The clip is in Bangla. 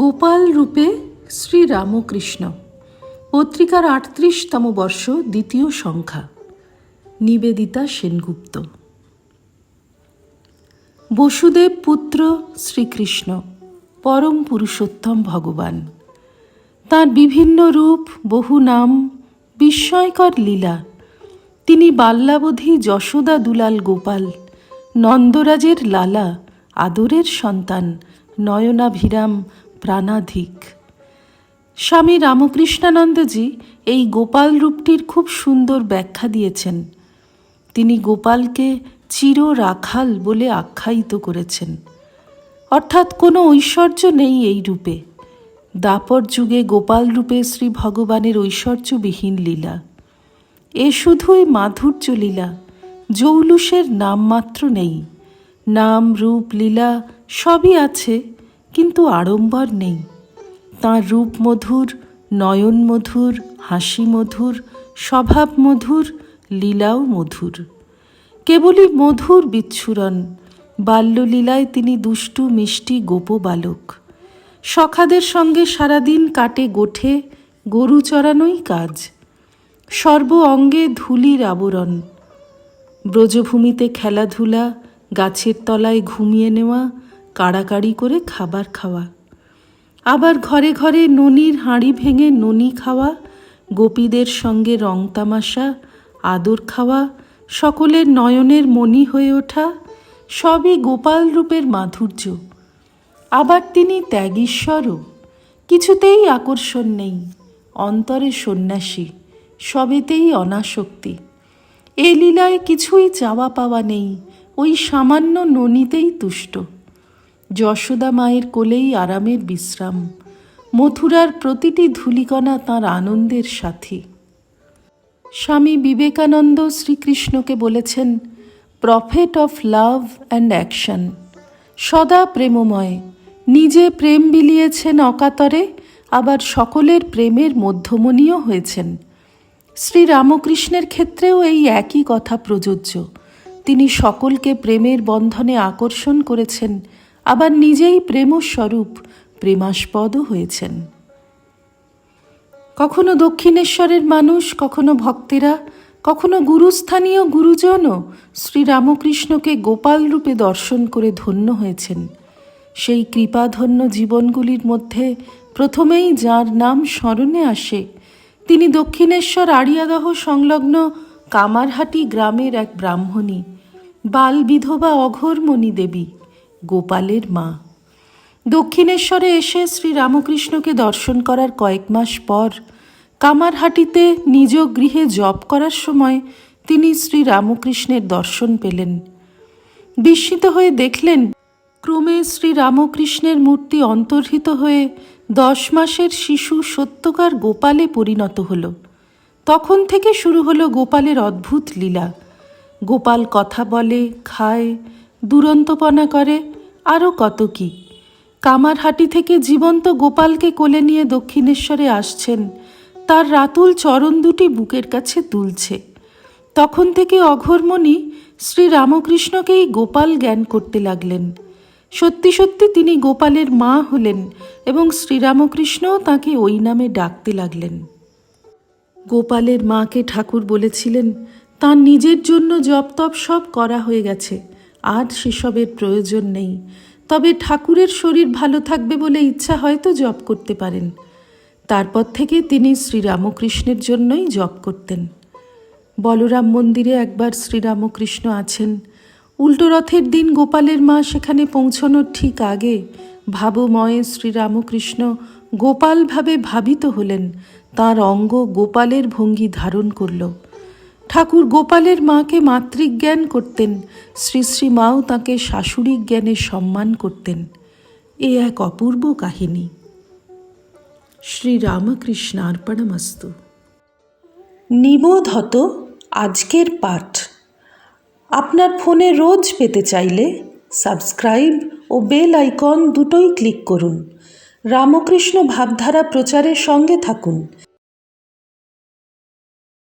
রূপে শ্রী রামকৃষ্ণ পত্রিকার আটত্রিশতম বর্ষ, দ্বিতীয় সংখ্যা। নিবেদিতা সেনগুপ্ত। বসুদেব পুত্র শ্রীকৃষ্ণ, পরম পুরুষোত্তম ভগবান। তার বিভিন্ন রূপ, বহু নাম, বিস্ময়কর লীলা। তিনি বাল্যাবধি যশোদা দুলাল গোপাল, নন্দরাজের লালা, আদরের সন্তান, নয়নাভিরাম প্রাণাধিক। স্বামী রামকৃষ্ণানন্দজি এই গোপাল রূপটির খুব সুন্দর ব্যাখ্যা দিয়েছেন। তিনি গোপালকে চির রাখাল বলে আখ্যায়িত করেছেন। অর্থাৎ কোনো ঐশ্বর্য নেই এই রূপে। দাপর যুগে গোপাল রূপে শ্রী ভগবানের ঐশ্বর্যবিহীন লীলা। এ শুধুই মাধুর্য লীলা, জৌলুসের নামমাত্র নেই। নাম, রূপ, লীলা সবই আছে কিন্তু আড়ম্বর নেই। তাঁর রূপ মধুর, নয়ন মধুর, হাসি মধুর, স্বভাব মধুর, লীলাও মধুর। কেবলই মধুর বিচ্ছুরণ, বাল্যলীলায় তিনি দুষ্টু, মিষ্টি, গোপ বালক। সখাদের সঙ্গে সারাদিন কাটে গোঠে, গরু চড়ানোই কাজ। সর্ব অঙ্গে ধুলির আবরণ। ব্রজভূমিতে খেলাধুলা, গাছের তলায় ঘুমিয়ে নেওয়া কাড়াকাড়ি করে খাবার খাওয়া। আবার ঘরে ঘরে ননির হাঁড়ি ভেঙে ননি খাওয়া, গোপীদের সঙ্গে রং তামাশা, আদর খাওয়া, সকলের নয়নের মণি হয়ে ওঠা, সবই গোপাল রূপের মাধুর্য। আবার তিনি ত্যাগীশ্বরও। কিছুতেই আকর্ষণ নেই। অন্তরে সন্ন্যাসী, সবেতেই অনাসক্তি। এ লীলায় কিছুই চাওয়া পাওয়া নেই। ওই সামান্য ননিতেই তুষ্ট। যশোদা মায়ের কোলেই আরামের বিশ্রাম। মথুরার প্রতিটি ধূলিকণা তাঁর আনন্দের সাথী। স্বামী বিবেকানন্দ শ্রীকৃষ্ণকে বলেছেন, prophet of love and action. সদা প্রেমময়। নিজে প্রেম বিলিয়েছেন অকাতরে, আবার সকলের প্রেমের মধ্যমণীয় হয়েছেন। শ্রী রামকৃষ্ণের ক্ষেত্রেও এই একই কথা প্রযোজ্য। তিনি সকলকে প্রেমের বন্ধনে আকর্ষণ করেছেন আবার নিজেই প্রেমস্বরূপ প্রেমাস্পদও হয়েছেন। কখনো দক্ষিণেশ্বরের মানুষ, কখনো ভক্তেরা, কখনো গুরুস্থানীয় গুরুজনও শ্রীরামকৃষ্ণকে গোপাল রূপে দর্শন করে ধন্য হয়েছেন। সেই কৃপাধন্য জীবনগুলির মধ্যে প্রথমেই যার নাম স্মরণে আসে, তিনি দক্ষিণেশ্বর আড়িয়াদহ সংলগ্ন কামারহাটি গ্রামের এক ব্রাহ্মণী বাল বিধবা অঘোরমণি দেবী। গোপালের মা। দক্ষিণেশ্বরে এসে শ্রী রামকৃষ্ণকে দর্শন করার কয়েক মাস পর কামারহাটিতে নিজ গৃহে জপ করার সময় তিনি শ্রী রামকৃষ্ণের দর্শন পেলেন। বিস্মিত হয়ে দেখলেন, ক্রমে শ্রী রামকৃষ্ণের মূর্তি অন্তর্হিত হয়ে দশ মাসের শিশু সত্যকার গোপালে পরিণত হল। তখন থেকে শুরু হলো গোপালের অদ্ভুত লীলা। গোপাল কথা বলে, খায় দুরন্তপনা করে আরও কত কি? কামারহাটি থেকে জীবন্ত গোপালকে কোলে নিয়ে দক্ষিণেশ্বরে আসছেন, তার রাতুল চরণ দুটি বুকের কাছে তুলছে। তখন থেকে অঘর্মণি শ্রী রামকৃষ্ণকেই গোপাল জ্ঞান করতে লাগলেন। সত্যি সত্যি তিনি গোপালের মা হলেন এবং শ্রীরামকৃষ্ণও তাকে ওই নামে ডাকতে লাগলেন। গোপালের মাকে ঠাকুর বলেছিলেন, তার নিজের জন্য জপ তপ সব করা হয়ে গেছে। আর সেসবের প্রয়োজন নেই। তবে ঠাকুরের শরীর ভালো থাকবে বলে ইচ্ছা হয়তো জপ করতে পারেন। তারপর থেকে তিনি শ্রীরামকৃষ্ণের জন্যই জপ করতেন। বলরাম মন্দিরে একবার শ্রীরামকৃষ্ণ আছেন। উল্টো রথের দিন গোপালের মা সেখানে পৌঁছানোর ঠিক আগে ভাবময়ে শ্রীরামকৃষ্ণ গোপালভাবে ভাবিত হলেন। তার অঙ্গ গোপালের ভঙ্গি ধারণ করল। ঠাকুর গোপালের মাকে মাতৃজ্ঞান করতেন। শ্রী শ্রী মাও তাঁকে শাশুড়ি জ্ঞানে সম্মান করতেন। এ এক অপূর্ব কাহিনী। শ্রী শ্রীরামকৃষ্ণার্পণমস্তু নিবোধ হত আজকের পাঠ। আপনার ফোনে রোজ পেতে চাইলে সাবস্ক্রাইব ও বেল আইকন দুটোই ক্লিক করুন। রামকৃষ্ণ ভাবধারা প্রচারের সঙ্গে থাকুন।